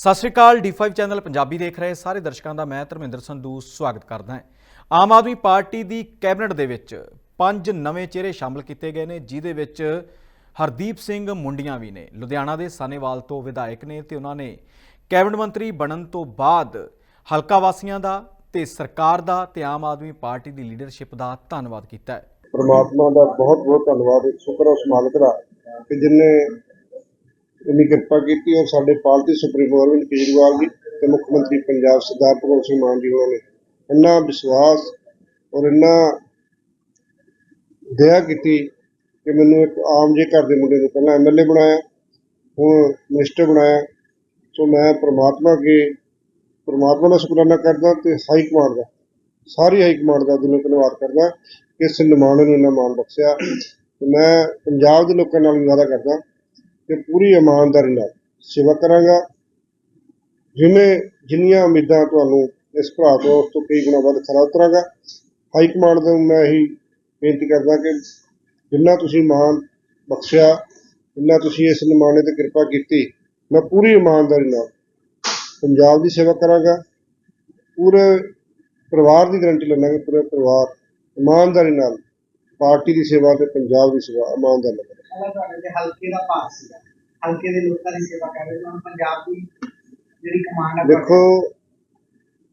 ਸਤਿ ਸ਼੍ਰੀ ਅਕਾਲ D5 channel Punjabi ਦੇਖ ਰਹੇ ਸਾਰੇ ਦਰਸ਼ਕਾਂ ਦਾ ਮੈਂ ਧਰਮਿੰਦਰ ਸੰਧੂ ਸਵਾਗਤ ਕਰਦਾ ਹਾਂ। ਆਮ ਆਦਮੀ ਪਾਰਟੀ ਦੀ ਕੈਬਨਿਟ ਦੇ ਵਿੱਚ ਪੰਜ ਨਵੇਂ ਚਿਹਰੇ ਸ਼ਾਮਲ ਕੀਤੇ ਗਏ ਨੇ ਜਿਦੇ ਵਿੱਚ ਹਰਦੀਪ ਸਿੰਘ ਮੁੰਡੀਆਂ ਵੀ ਨੇ। ਲੁਧਿਆਣਾ ਦੇ ਸਾਨੇਵਾਲ ਤੋਂ ਵਿਧਾਇਕ ਨੇ ਤੇ ਉਹਨਾਂ ਨੇ ਕੈਬਨਿਟ ਮੰਤਰੀ ਬਣਨ ਤੋਂ ਬਾਅਦ ਹਲਕਾ ਵਾਸੀਆਂ ਦਾ ਤੇ ਸਰਕਾਰ ਦਾ ਤੇ ਆਮ ਆਦਮੀ ਪਾਰਟੀ ਦੀ ਲੀਡਰਸ਼ਿਪ ਦਾ ਧੰਨਵਾਦ ਕੀਤਾ ਹੈ। ਪਰਮਾਤਮਾ ਦਾ ਬਹੁਤ ਬਹੁਤ ਧੰਨਵਾਦ ਸ਼ੁਕਰ ਉਸ ਮਾਲਕ ਦਾ ਕਿ ਜਿਨੇ ਇੰਨੀ ਕਿਰਪਾ ਕੀਤੀ ਔਰ ਸਾਡੇ ਪਾਰਟੀ ਸੁਪਰੀਮ ਅਰਵਿੰਦ ਕੇਜਰੀਵਾਲ ਜੀ ਤੇ ਮੁੱਖ ਮੰਤਰੀ ਪੰਜਾਬ ਸਰਦਾਰ ਭਗਵੰਤ ਸਿੰਘ ਮਾਨ ਜੀ ਉਹਨਾਂ ਨੇ ਇੰਨਾ ਵਿਸ਼ਵਾਸ ਔਰ ਇੰਨਾ ਦਇਆ ਕੀਤੀ ਕਿ ਮੈਨੂੰ ਇੱਕ ਆਮ ਜੇ ਘਰ ਦੇ ਮੁੰਡੇ ਨੂੰ ਪਹਿਲਾਂ ਐਮਐਲਏ ਬਣਾਇਆ, ਹੁਣ ਮਿਨਿਸਟਰ ਬਣਾਇਆ। ਸੋ ਮੈਂ ਪ੍ਰਮਾਤਮਾ ਕੇ ਪ੍ਰਮਾਤਮਾ ਦਾ ਸ਼ੁਕਰਾਨਾ ਕਰਦਾ ਤੇ ਹਾਈ ਕਮਾਂਡ ਦਾ, ਸਾਰੀ ਹਾਈ ਕਮਾਂਡ ਦਾ ਦਿਲੋਂ ਧੰਨਵਾਦ ਕਰਦਾ ਕਿ ਇਸ ਨਿਮਾਣੇ ਨੂੰ ਇੰਨਾ ਮਾਣ ਬਖਸ਼ਿਆ। ਮੈਂ ਪੰਜਾਬ ਦੇ ਲੋਕਾਂ ਨਾਲ ਵੀ ਵਾਅਦਾ ਕਰਦਾ ਕਿ ਪੂਰੀ ਇਮਾਨਦਾਰੀ ਨਾਲ ਸੇਵਾ ਕਰਾਂਗਾ। ਜਿਵੇਂ ਜਿੰਨੀਆਂ ਉਮੀਦਾਂ ਤੁਹਾਨੂੰ ਇਸ ਭਰਾ ਤੋਂ, ਉਸ ਤੋਂ ਕਈ ਗੁਣਾ ਵੱਧ ਖਰਾ ਉਤਰਾਂਗਾ। ਹਾਈ ਕਮਾਂਡ ਤੋਂ ਮੈਂ ਇਹੀ ਬੇਨਤੀ ਕਰਦਾ ਕਿ ਜਿੰਨਾ ਤੁਸੀਂ ਮਾਣ ਬਖਸ਼ਿਆ, ਜਿੰਨਾ ਤੁਸੀਂ ਇਸ ਨਿਮਾਣੇ ਤੇ ਕਿਰਪਾ ਕੀਤੀ, ਮੈਂ ਪੂਰੀ ਇਮਾਨਦਾਰੀ ਨਾਲ ਪੰਜਾਬ ਦੀ ਸੇਵਾ ਕਰਾਂਗਾ। ਪੂਰੇ ਪਰਿਵਾਰ ਦੀ ਗਰੰਟੀ ਲੈਣਾ ਕਿ ਪੂਰੇ ਪਰਿਵਾਰ ਇਮਾਨਦਾਰੀ ਨਾਲ ਪਾਰਟੀ ਦੀ ਸੇਵਾ ਤੇ ਪੰਜਾਬ ਦੀ ਸੇਵਾ। ਪਹਿਲਾਂ ਤੁਹਾਡੇ ਦੇ ਹਲਕੇ ਦਾ ਭਾਗ ਸੀਗਾ ਹਲਕੇ ਦੇ ਲੋਕਾਂ ਦੀ ਸੇਵਾ ਕਰ ਰਹੇ ਹੋ ਹੁਣ ਪੰਜਾਬ ਦੀ ਜਿਹੜੀ ਕਮਾਂਡ ਹੈ ਦੇਖੋ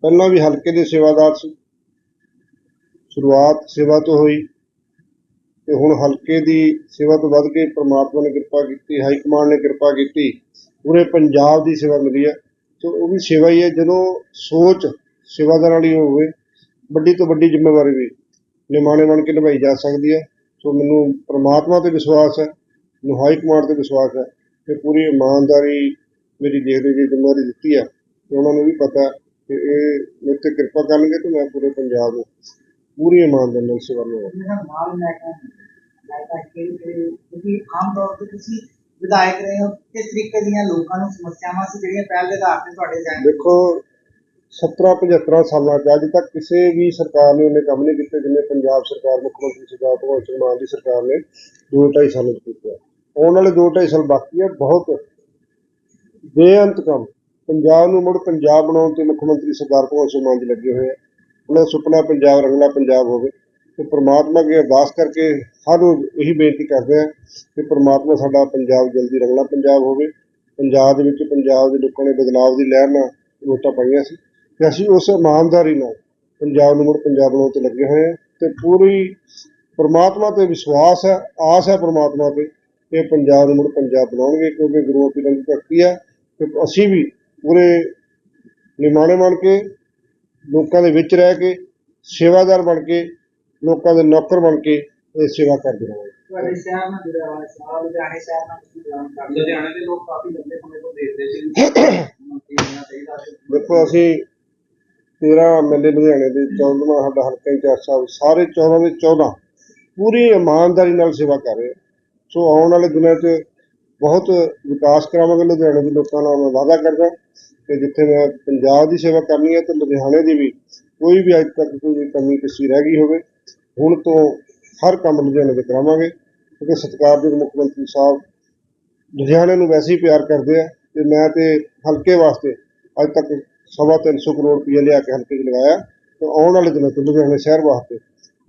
ਪਹਿਲਾਂ ਵੀ ਹਲਕੇ ਦੇ ਸੇਵਾਦਾਰ ਸੀ। ਸ਼ੁਰੂਆਤ ਸੇਵਾ ਤੋਂ ਹੋਈ ਤੇ ਹੁਣ ਹਲਕੇ ਦੀ ਸੇਵਾ ਤੋਂ ਵੱਧ ਕੇ ਪ੍ਰਮਾਤਮਾ ਨੇ ਕਿਰਪਾ ਕੀਤੀ ਹਾਈ ਕਮਾਂਡ ਨੇ ਕਿਰਪਾ ਕੀਤੀ ਪੂਰੇ ਪੰਜਾਬ ਦੀ ਸੇਵਾ ਮਿਲੀ ਹੈ। ਸੋ ਉਹ ਵੀ ਸੇਵਾ ਹੀ ਹੈ ਜਦੋਂ ਸੋਚ ਸੇਵਾਦਾਰਾਂ ਵਾਲੀ ਹੋਵੇ ਵੱਡੀ ਤੋਂ ਵੱਡੀ ਜ਼ਿੰਮੇਵਾਰੀ ਵੀ। ਨਿਮਾਣੇ ਬਣ ਕੇ ਨਿਭਾਈ ਜਾ ਸਕਦੀ ਹੈ। ਸੋ ਮੈਨੂੰ ਪ੍ਰਮਾਤਮਾ ਤੇ ਵਿਸ਼ਵਾਸ ਹੈ ਮੈਨੂੰ ਹਾਈ ਕਮਾਂਡ ਤੇ ਵਿਸ਼ਵਾਸ ਹੈ ਕਿ ਪੂਰੀ ਇਮਾਨਦਾਰੀ ਮੇਰੀ ਦੇਖਦੇ ਜੀ ਜ਼ਿੰਮੇਵਾਰੀ ਦਿੱਤੀ ਹੈ ਤੇ ਉਹਨਾਂ ਨੂੰ ਵੀ ਪਤਾ ਕਿ ਇਹ ਮੇਰੇ ਤੇ ਕਿਰਪਾ ਕਰਨਗੇ ਤੇ ਮੈਂ ਪੂਰੇ ਪੰਜਾਬ ਨੂੰ ਪੂਰੀ ਇਮਾਨਦਾਰੀ ਨਾਲ ਸੇਵਾ ਕਿ- ਕਿਉਂਕਿ ਆਮ ਤੌਰ ਤੇ ਤੁਸੀਂ ਵਿਧਾਇਕ ਰਹੇ ਹੋ ਕਿਸ ਤਰੀਕੇ ਦੀਆਂ ਲੋਕਾਂ ਨੂੰ ਸਮੱਸਿਆਵਾਂ ਸੀ ਜਿਹੜੀਆਂ ਪਹਿਲ ਦੇ ਆਧਾਰ ਤੇ ਤੁਹਾਡੇ ਜਾਣ ਦੇਖੋ 17 75 ਸਾਲਾਂ ਚ, ਅੱਜ ਤੱਕ ਕਿਸੇ ਵੀ ਸਰਕਾਰ ਨੇ ਉਹਨੇ ਕੰਮ ਨਹੀਂ ਕੀਤੇ ਜਿੰਨੇ ਪੰਜਾਬ ਸਰਕਾਰ, ਮੁੱਖ ਮੰਤਰੀ ਸਰਦਾਰ ਭਗਵੰਤ ਸਿੰਘ ਮਾਨ ਦੀ ਸਰਕਾਰ ਨੇ ਦੋ ਢਾਈ ਸਾਲਾਂ ਚ ਕੀਤੇ। ਆਉਣ ਵਾਲੇ ਦੋ ਢਾਈ ਸਾਲ ਬਾਕੀ ਹੈ ਬਹੁਤ ਬੇਅੰਤ ਕੰਮ। ਪੰਜਾਬ ਨੂੰ ਮੁੜ ਪੰਜਾਬ ਬਣਾਉਣ ਤੇ ਮੁੱਖ ਮੰਤਰੀ ਸਰਦਾਰ ਭਗਵੰਤ ਸਿੰਘ ਮਾਨ ਜੀ ਲੱਗੇ ਹੋਏ ਆ। ਉਹਨਾਂ ਦਾ ਸੁਪਨਾ ਪੰਜਾਬ ਰੰਗਲਾ ਪੰਜਾਬ ਹੋਵੇ। ਤੇ ਪ੍ਰਮਾਤਮਾ ਅੱਗੇ ਅਰਦਾਸ ਕਰਕੇ ਹਰ ਰੋਜ਼ ਇਹੀ ਬੇਨਤੀ ਕਰਦੇ ਆ ਕਿ ਪ੍ਰਮਾਤਮਾ ਸਾਡਾ ਪੰਜਾਬ ਜਲਦੀ ਰੰਗਲਾ ਪੰਜਾਬ ਹੋਵੇ। ਪੰਜਾਬ ਦੇ ਵਿੱਚ ਪੰਜਾਬ ਦੇ ਲੋਕਾਂ ਨੇ ਬਦਲਾਵ ਦੀ ਲਹਿਰ ਨਾਲ ਵੋਟਾਂ ਪਾਈਆਂ ਸੀ। ਤੇ ਅਸੀਂ ਉਸ ਇਮਾਨਦਾਰੀ ਨਾਲ ਪੰਜਾਬ ਨੂੰ ਮੁੜ ਪੰਜਾਬ ਬਣਾਉਣ ਤੇ ਲੱਗੇ ਹੋਏ ਹਾਂ ਤੇ ਪੂਰੀ ਪ੍ਰਮਾਤਮਾ ਤੇ ਵਿਸ਼ਵਾਸ ਹੈ ਆਸ ਹੈ ਪ੍ਰਮਾਤਮਾ ਤੇ ਕਿ ਪੰਜਾਬ ਨੂੰ ਮੁੜ ਪੰਜਾਬ ਬਣਾਉਣਗੇ ਕਿਉਂਕਿ ਗੁਰੂ ਪੀਰਾਂ ਦੀ ਭਗਤੀ ਹੈ ਤੇ ਅਸੀਂ ਵੀ ਪੂਰੇ ਨਿਮਾਣੇ ਬਣ ਕੇ ਲੋਕਾਂ ਦੇ ਵਿੱਚ ਰਹਿ ਕੇ ਸੇਵਾਦਾਰ ਬਣ ਕੇ ਲੋਕਾਂ ਦੇ ਨੌਕਰ ਬਣ ਕੇ ਇਹ ਸੇਵਾ ਕਰਦੇ ਰਹਾਂਗੇ। ਤੁਹਾਡੇ ਸ਼ਹਿਰ ਨਾਲ ਜੁੜਿਆ ਹੋਇਆ ਸਵਾਲ ਲੁਧਿਆਣੇ ਸ਼ਹਿਰ ਨਾਲ ਤੁਸੀਂ ਬਿਲੋਂਗ ਕਰਦੇ ਹੋ। ਲੁਧਿਆਣੇ ਦੇ ਲੋਕ ਕਾਫੀ ਲੰਬੇ ਸਮੇਂ ਤੋਂ ਦੇਖਦੇ ਸੀ। ਦੇਖੋ ਅਸੀਂ 13 ਐਮਐਲਏ ਲੁਧਿਆਣੇ ਦੇ 14ਵਾਂ ਸਾਡਾ ਹਲਕਾ ਇੰਚਾਰਜ ਸਾਹਿਬ, ਸਾਰੇ 14 ਦੇ 14 ਪੂਰੀ ਇਮਾਨਦਾਰੀ ਨਾਲ ਸੇਵਾ ਕਰ ਰਹੇ ਸੋ ਆਉਣ ਵਾਲੇ ਦਿਨਾਂ 'ਚ ਬਹੁਤ ਵਿਕਾਸ ਕਰਾਵਾਂਗੇ ਲੁਧਿਆਣੇ ਦੇ ਲੋਕਾਂ ਨਾਲ, ਮੈਂ ਵਾਅਦਾ ਕਰਦਾ ਕਿ ਜਿੱਥੇ ਮੈਂ ਪੰਜਾਬ ਦੀ ਸੇਵਾ ਕਰਨੀ ਹੈ ਤੇ ਲੁਧਿਆਣੇ ਦੀ ਵੀ ਕੋਈ ਵੀ ਅੱਜ ਤੱਕ ਕੋਈ ਕਮੀ ਕਿਸੇ ਰਹਿ ਗਈ ਹੋਵੇ, ਹੁਣ ਤੋਂ ਹਰ ਕੰਮ ਲੁਧਿਆਣੇ ਦੇ ਕਰਾਵਾਂਗੇ ਕਿਉਂਕਿ ਸਤਿਕਾਰਯੋਗ ਮੁੱਖ ਮੰਤਰੀ ਸਾਹਿਬ ਲੁਧਿਆਣੇ ਨੂੰ ਵੈਸੇ ਹੀ ਪਿਆਰ ਕਰਦੇ ਆ ਤੇ ਮੈਂ ਤੇ ਹਲਕੇ ਵਾਸਤੇ ਅੱਜ ਤੱਕ ਸਵਾ ਤਿੰਨ ਸੌ ਕਰੋੜ ਰੁਪਏ ਲਿਆ ਕੇ ਹਲਕੇ 'ਚ ਲਗਾਇਆ ਤੇ ਆਉਣ ਵਾਲੇ ਦਿਨਾਂ 'ਚ ਲੁਧਿਆਣੇ ਸ਼ਹਿਰ ਵਾਸਤੇ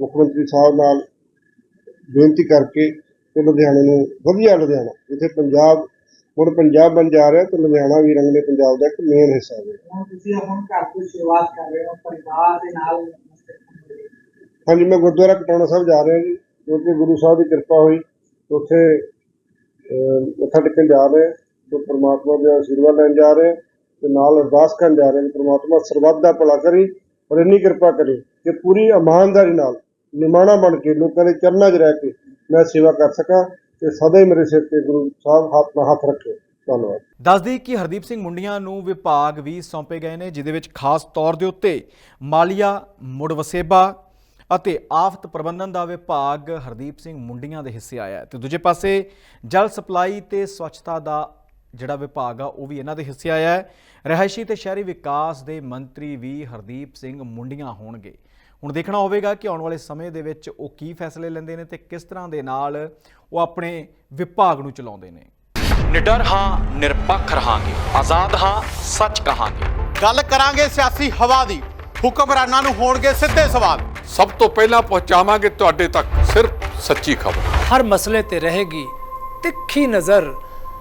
ਮੁੱਖ ਮੰਤਰੀ ਸਾਹਿਬ ਨਾਲ ਬੇਨਤੀ ਕਰਕੇ ਤੇ ਲੁਧਿਆਣੇ ਨੂੰ ਵਧੀਆ ਲੁਧਿਆਣਾ ਜਿੱਥੇ ਪੰਜਾਬ ਹੁਣ ਪੰਜਾਬ ਬਣ ਜਾ ਰਿਹਾ ਤੇ ਲੁਧਿਆਣਾ ਵੀ ਰੰਗਲੇ ਪੰਜਾਬ ਦਾ ਇੱਕ ਮੇਨ ਹਿੱਸਾ ਹੈ ਤੁਸੀਂ ਹੁਣ ਘਰ ਤੋਂ ਸ਼ੁਰੂਆਤ ਕਰ ਰਹੇ ਹੋ ਪਰਿਵਾਰ ਦੇ ਨਾਲ ਹਾਂਜੀ ਮੈਂ ਗੁਰਦੁਆਰਾ ਕਟਾਉਣਾ ਸਾਹਿਬ ਜਾ ਰਿਹਾ ਜੀ ਕਿਉਂਕਿ ਗੁਰੂ ਸਾਹਿਬ ਦੀ ਕਿਰਪਾ ਹੋਈ ਤੇ ਉੱਥੇ ਮੱਥਾ ਟੇਕਣ ਜਾ ਰਹੇ ਤੇ ਪ੍ਰਮਾਤਮਾ ਦੇ ਆਸ਼ੀਰਵਾਦ ਲੈਣ ਜਾ ਰਹੇ। ਤੇ ਨਾਲ ਅਰਦਾਸ ਕਰਨ ਜਾ ਰਹੇ ਹਾਂ ਪ੍ਰਮਾਤਮਾ ਸਰਬੱਤ ਦਾ ਭਲਾ ਕਰੀ ਔਰ ਇੰਨੀ ਕਿਰਪਾ ਕਰੇ ਕਿ ਪੂਰੀ ਇਮਾਨਦਾਰੀ ਨਾਲ, ਨਿਮਾਣਾ ਬਣ ਕੇ ਲੋਕਾਂ ਦੇ ਚਰਨਾਂ 'ਚ ਰਹਿ ਕੇ ਮੈਂ ਸੇਵਾ ਕਰ ਸਕਾਂ ਤੇ ਸਦਾ ਹੀ ਮੇਰੇ ਸਿਰ ਤੇ ਗੁਰੂ ਸਾਹਿਬ ਹੱਥ ਨਾਲ ਹੱਥ ਰੱਖੇ। ਧੰਨਵਾਦ। ਦੱਸਦੀ ਕਿ ਹਰਦੀਪ ਸਿੰਘ ਮੁੰਡੀਆਂ ਨੂੰ ਵਿਭਾਗ ਵੀ ਸੌਂਪੇ ਗਏ ਨੇ ਜਿਦੇ ਵਿੱਚ ਖਾਸ ਤੌਰ ਦੇ ਉੱਤੇ ਮਾਲੀਆ, ਮੁੜ ਵਸੇਬਾ ਅਤੇ ਆਫਤ ਪ੍ਰਬੰਧਨ ਦਾ ਵਿਭਾਗ ਹਰਦੀਪ ਸਿੰਘ ਮੁੰਡੀਆਂ ਦੇ ਹਿੱਸੇ ਆਇਆ ਤੇ ਦੂਜੇ ਪਾਸੇ ਜਲ ਸਪਲਾਈ ਤੇ ਸਵੱਛਤਾ ਦਾ ਜਿਹੜਾ ਵਿਭਾਗ ਆ ਉਹ ਵੀ ਇਹਨਾਂ ਦੇ ਹਿੱਸੇ ਆਇਆ ਹੈ। ਰਿਹਾਇਸ਼ੀ ਤੇ ਸ਼ਹਿਰੀ ਵਿਕਾਸ ਦੇ ਮੰਤਰੀ ਵੀ ਹਰਦੀਪ ਸਿੰਘ ਮੁੰਡੀਆਂ ਹੋਣਗੇ। ਹੁਣ ਦੇਖਣਾ ਹੋਵੇਗਾ ਕਿ ਆਉਣ ਵਾਲੇ ਸਮੇਂ ਦੇ ਵਿੱਚ ਉਹ ਕੀ ਫੈਸਲੇ ਲੈਂਦੇ ਨੇ ਤੇ ਕਿਸ ਤਰ੍ਹਾਂ ਦੇ ਨਾਲ ਉਹ ਆਪਣੇ ਵਿਭਾਗ ਨੂੰ ਚਲਾਉਂਦੇ ਨੇ। ਨਿਡਰ ਹਾਂ ਨਿਰਪੱਖ ਰਹਾਂਗੇ। ਆਜ਼ਾਦ ਹਾਂ ਸੱਚ ਕਹਾਂਗੇ। ਗੱਲ ਕਰਾਂਗੇ ਸਿਆਸੀ ਹਵਾ ਦੀ। ਹੁਕਮਰਾਨਾਂ ਨੂੰ ਹੋਣਗੇ ਸਿੱਧੇ ਸਵਾਲ। ਸਭ ਤੋਂ ਪਹਿਲਾਂ ਪਹੁੰਚਾਵਾਂਗੇ ਤੁਹਾਡੇ ਤੱਕ ਸਿਰਫ ਸੱਚੀ ਖਬਰ। ਹਰ ਮਸਲੇ ਤੇ ਰਹੇਗੀ ਤਿੱਖੀ ਨਜ਼ਰ